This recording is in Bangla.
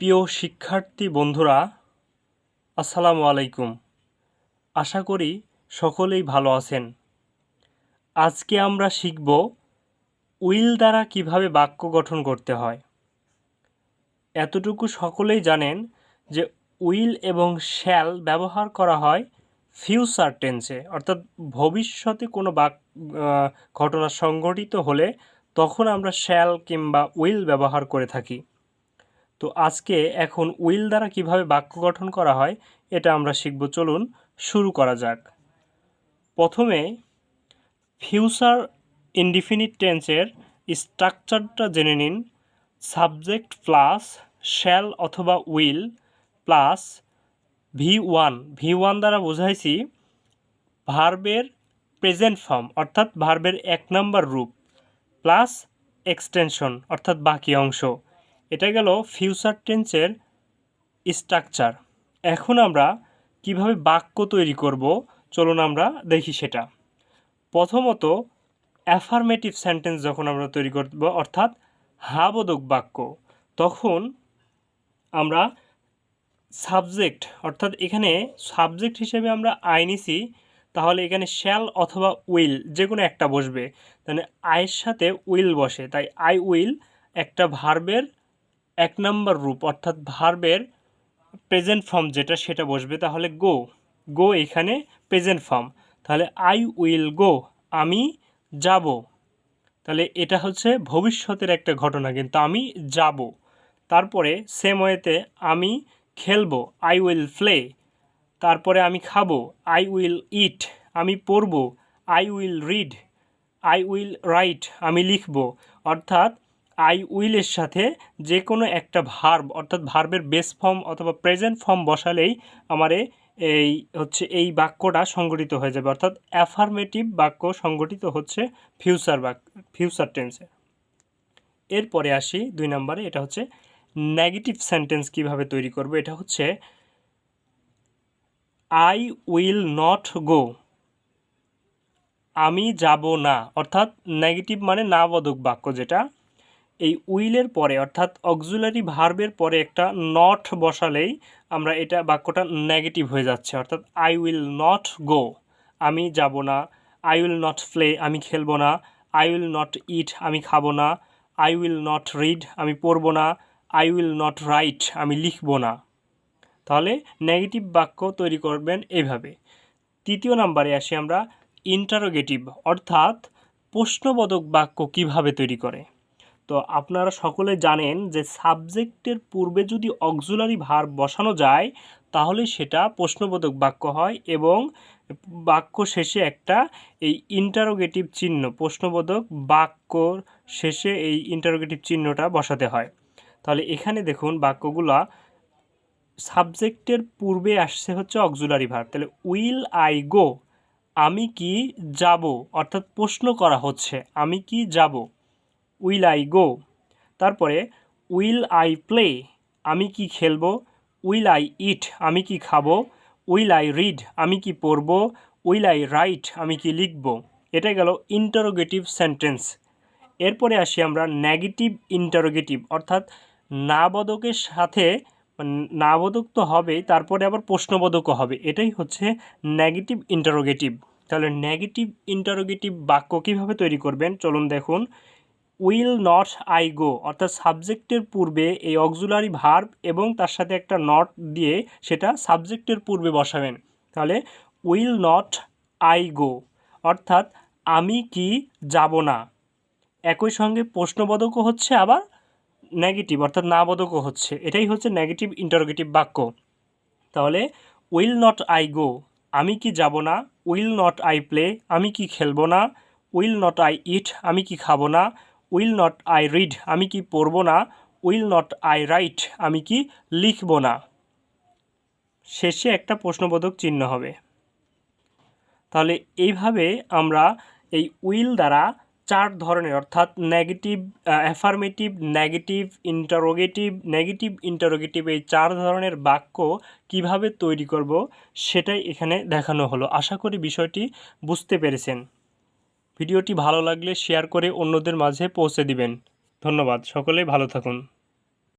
প্রিয় শিক্ষার্থী বন্ধুরা, আসসালামু আলাইকুম। আশা করি সকলেই ভালো আছেন। আজকে আমরা শিখব উইল দ্বারা কীভাবে বাক্য গঠন করতে হয়। এতটুকু সকলেই জানেন যে উইল এবং শ্যাল ব্যবহার করা হয় ফিউচার টেন্সে, অর্থাৎ ভবিষ্যতে কোনো বাক ঘটনা সংঘটিত হলে তখন আমরা শ্যাল কিংবা উইল ব্যবহার করে থাকি। তো আজকে এখন উইল দ্বারা কীভাবে বাক্য গঠন করা হয়, এটা আমরা শিখব। চলুন শুরু করা যাক। প্রথমে ফিউচার ইনডিফিনিট টেন্সের স্ট্রাকচারটা জেনে নিন। সাবজেক্ট প্লাস শ্যাল অথবা will plus V one. V one দ্বারা বোঝাইছি ভার্বের প্রেজেন্ট ফর্ম, অর্থাৎ ভার্বের এক নম্বর রূপ, প্লাস এক্সটেনশন, অর্থাৎ বাকি অংশ। এটা গেল ফিউচার টেন্সের স্ট্রাকচার এখন আমরা কীভাবে বাক্য তৈরি করব? চলুন আমরা দেখি সেটা। প্রথমত অ্যাফার্মেটিভ সেন্টেন্স যখন আমরা তৈরি করব, অর্থাৎ হাবোধক বাক্য, তখন আমরা সাবজেক্ট অর্থাৎ এখানে সাবজেক্ট হিসেবে আমরা আই নিছি, তাহলে এখানে শ্যাল অথবা উইল যে কোনো একটা বসবে। তাহলে আয়ের সাথে উইল বসে, তাই আই উইল একটা ভার্বের এক নম্বর রূপ, অর্থাৎ ভার্বের প্রেজেন্ট ফর্ম যেটা সেটা বসবে, তাহলে গো গো এখানে প্রেজেন্ট ফর্ম তাহলে আই উইল গো আমি যাব, তাহলে এটা হচ্ছে ভবিষ্যতের একটা ঘটনা কিন্তু আমি যাব, তারপরে সেম ওয়েতে আমি খেলব আই উইল প্লে তারপরে আমি খাব আই উইল ইট আমি পড়ব I will read I will write আমি লিখব, অর্থাৎ আই উইলের সাথে যে কোনো একটা ভার্ব, অর্থাৎ ভার্বের বেস ফর্ম অথবা প্রেজেন্ট ফর্ম বসালেই আমারে এই হচ্ছে এই বাক্যটা সংগঠিত হয়ে যাবে। অর্থাৎ অ্যাফার্মেটিভ বাক্য সংগঠিত হচ্ছে ফিউচার বাক্য ফিউচার টেন্সে এরপরে আসি দুই নম্বরে, এটা হচ্ছে নেগেটিভ সেন্টেন্স কীভাবে তৈরি করব? এটা হচ্ছে আই উইল নট গো আমি যাব না। অর্থাৎ নেগেটিভ মানে না বাক্য যেটা এই উইলের পরে, অর্থাৎ অক্সুলারি ভার্বের পরে একটা নট বসালেই আমরা এটা বাক্যটা নেগেটিভ হয়ে যাচ্ছে। অর্থাৎ আই উইল নট গো আমি যাব না। আই উইল নট প্লে আমি খেলব না। আই উইল নট ইট আমি খাব না। আই উইল নট রিড আমি পড়ব না। আই উইল নট রাইট আমি লিখব না। তাহলে নেগেটিভ বাক্য তৈরি করবেন এইভাবে তৃতীয় নাম্বারে আসি আমরা। ইন্টারোগেটিভ অর্থাৎ প্রশ্নবোধক বাক্য কীভাবে তৈরি করে? তো আপনারা সকলে জানেন যে সাবজেক্টের পূর্বে যদি অক্সুলারি ভার বসানো যায়, তাহলে সেটা প্রশ্নবোধক বাক্য হয় এবং বাক্য শেষে একটা এই ইন্টারোগেটিভ চিহ্ন, প্রশ্নবোধক বাক্য শেষে এই ইন্টারোগেটিভ চিহ্নটা বসাতে হয়। তাহলে এখানে দেখুন বাক্যগুলা, সাবজেক্টের পূর্বে আসছে হচ্ছে অক্সুলারি ভার, তাহলে উইল আই গো আমি কি যাব? অর্থাৎ প্রশ্ন করা হচ্ছে, আমি কি যাব? Will I go? তারপরে, উইল আই প্লে? আমি কি খেলব? Will I eat? আমি কি খাব? Will I read? আমি কি পড়ব? Will I write? আমি কি লিখব? এটা গেল ইন্টারোগেটিভ সেন্টেন্স। এরপরে আসি আমরা নেগেটিভ ইন্টারোগেটিভ, অর্থাৎ নাবোধকের সাথে নাবোধক তো হবেই তারপরে আবার প্রশ্নবোধকও হবে। এটাই হচ্ছে নেগেটিভ ইন্টারোগেটিভ। তাহলে নেগেটিভ ইন্টারোগেটিভ বাক্য কীভাবে তৈরি করবেন? চলুন দেখুন। উইল নট আই গো, অর্থাৎ সাবজেক্টের পূর্বে এই অক্সুলারি ভার্ব এবং তার সাথে একটা নট দিয়ে সেটা সাবজেক্টের পূর্বে বসাবেন। তাহলে উইল নট আই গো, অর্থাৎ আমি কি যাব না। একই সঙ্গে প্রশ্নবোধকও হচ্ছে আবার নেগেটিভ, অর্থাৎ না বোধকও হচ্ছে। এটাই হচ্ছে নেগেটিভ ইন্টারোগেটিভ বাক্য। তাহলে উইল নট আই গো, আমি কি যাব না? উইল নট আই প্লে, আমি কি খেলব না? উইল নট আই ইট, আমি কি খাব না? উইল নট আই রিড, আমি কি পড়ব না? উইল নট আই রাইট, আমি কি লিখব না? শেষে একটা প্রশ্নবোধক চিহ্ন হবে। তাহলে এইভাবে আমরা এই উইল দ্বারা চার ধরনের, অর্থাৎ negative affirmative negative interrogative negative interrogative এই চার ধরনের বাক্য কীভাবে তৈরি করব সেটাই এখানে দেখানো হলো। আশা করি বিষয়টি বুঝতে পেরেছেন। ভিডিওটি ভালো লাগলে শেয়ার করে অন্যদের মাঝে পৌঁছে দিবেন। ধন্যবাদ সকলেই ভালো থাকুন।